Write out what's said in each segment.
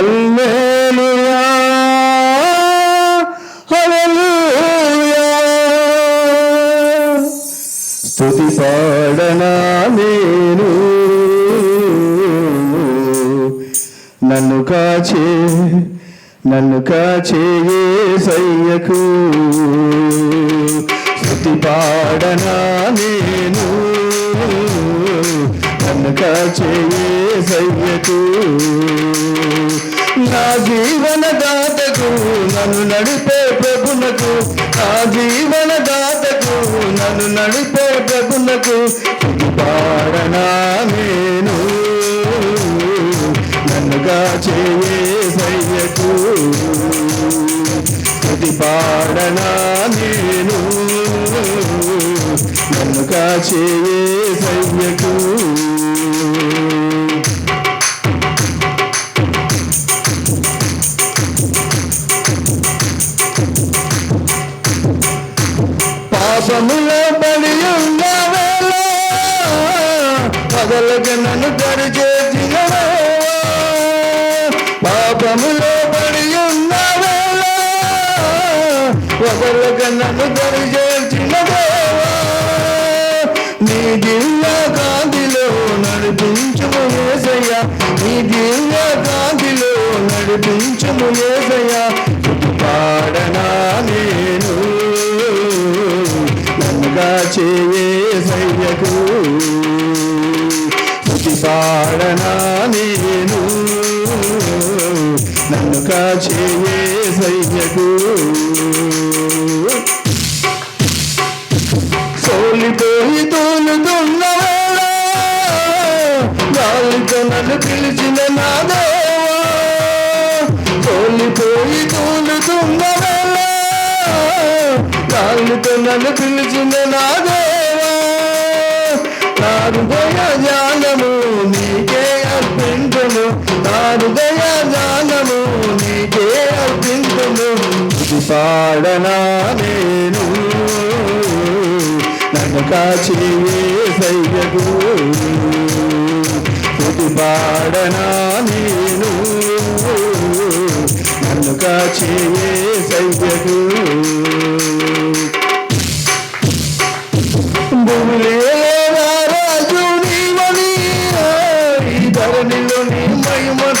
హల్లెలూయా హల్లెలూయా. స్తుతి పాడనా నేను. నన్ను కాచే నన్ను కాచే సయ్యకు స్థుతి పాడనా నేను. నన్ను కాచే సయ్యకు నా జీవన దాతకు నన్ను నడిపే ప్రభునకు నా జీవన దాతకు నన్ను నడిపే ప్రభునకు పాడనా నేను. నన్నుగా చేయకు సయ్యకు పాడనా నేను. నన్నుగా చేయకు బాధలకు నన్ను దరిచేసినవా పాపములో పడి ఉన్నవా. ఒకరికి నన్ను దరిచేసినవా నీ జిల్లా కాంతిలో నడిపించుము ఏసయ్యా. నీ జిల్లా కాంతిలో నడిపించుము ఏసయ్యా. వాడనా నేను నన్ను కాచేయే సైన్యకు సోలిపోయి తోలుతున్న గాలితో నన్ను పిలిచిన నాదో తోలిపోయి తోలుతున్న గాలితో నన్ను పిలిచిన నాదో నా హృదయ జ్ఞానము నీకే అర్పించును నా హృదయ జ్ఞానము నీకే అర్పించును పాడనా నేను? నన్ను కాచి సయ్యకు ఇది పాడనా నేను? నన్ను కాచి సయ్యకు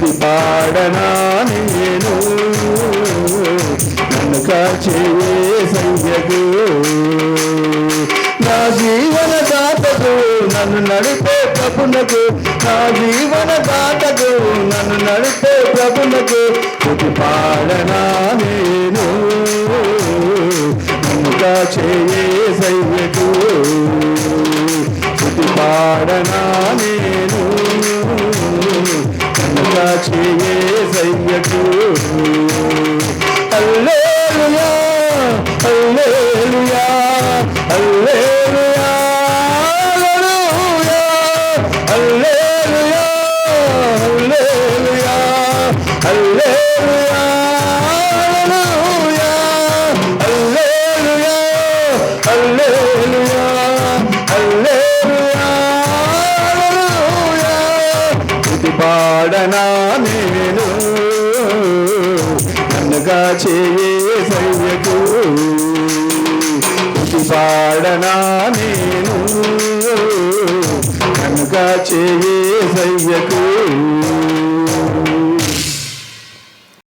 స్థుతి పాడనా నేను? నన్ను కాచే సయ్యకు నా జీవన దాతకు నన్ను నడిపే ప్రభునకు నా జీవన దాతకు నన్ను నడిపే ప్రభునకు స్థుతి పాడనా నేను? కనుక చేయే సయ్యకు హల్లెలూయా హల్లెలూయా హల్లెలూయా హల్లెలూయా హల్లెలూయా హల్లెలూయా హల్లెలూయా హల్లెలూయా పాడనా నేను? కనుక చేయే సయ్యకు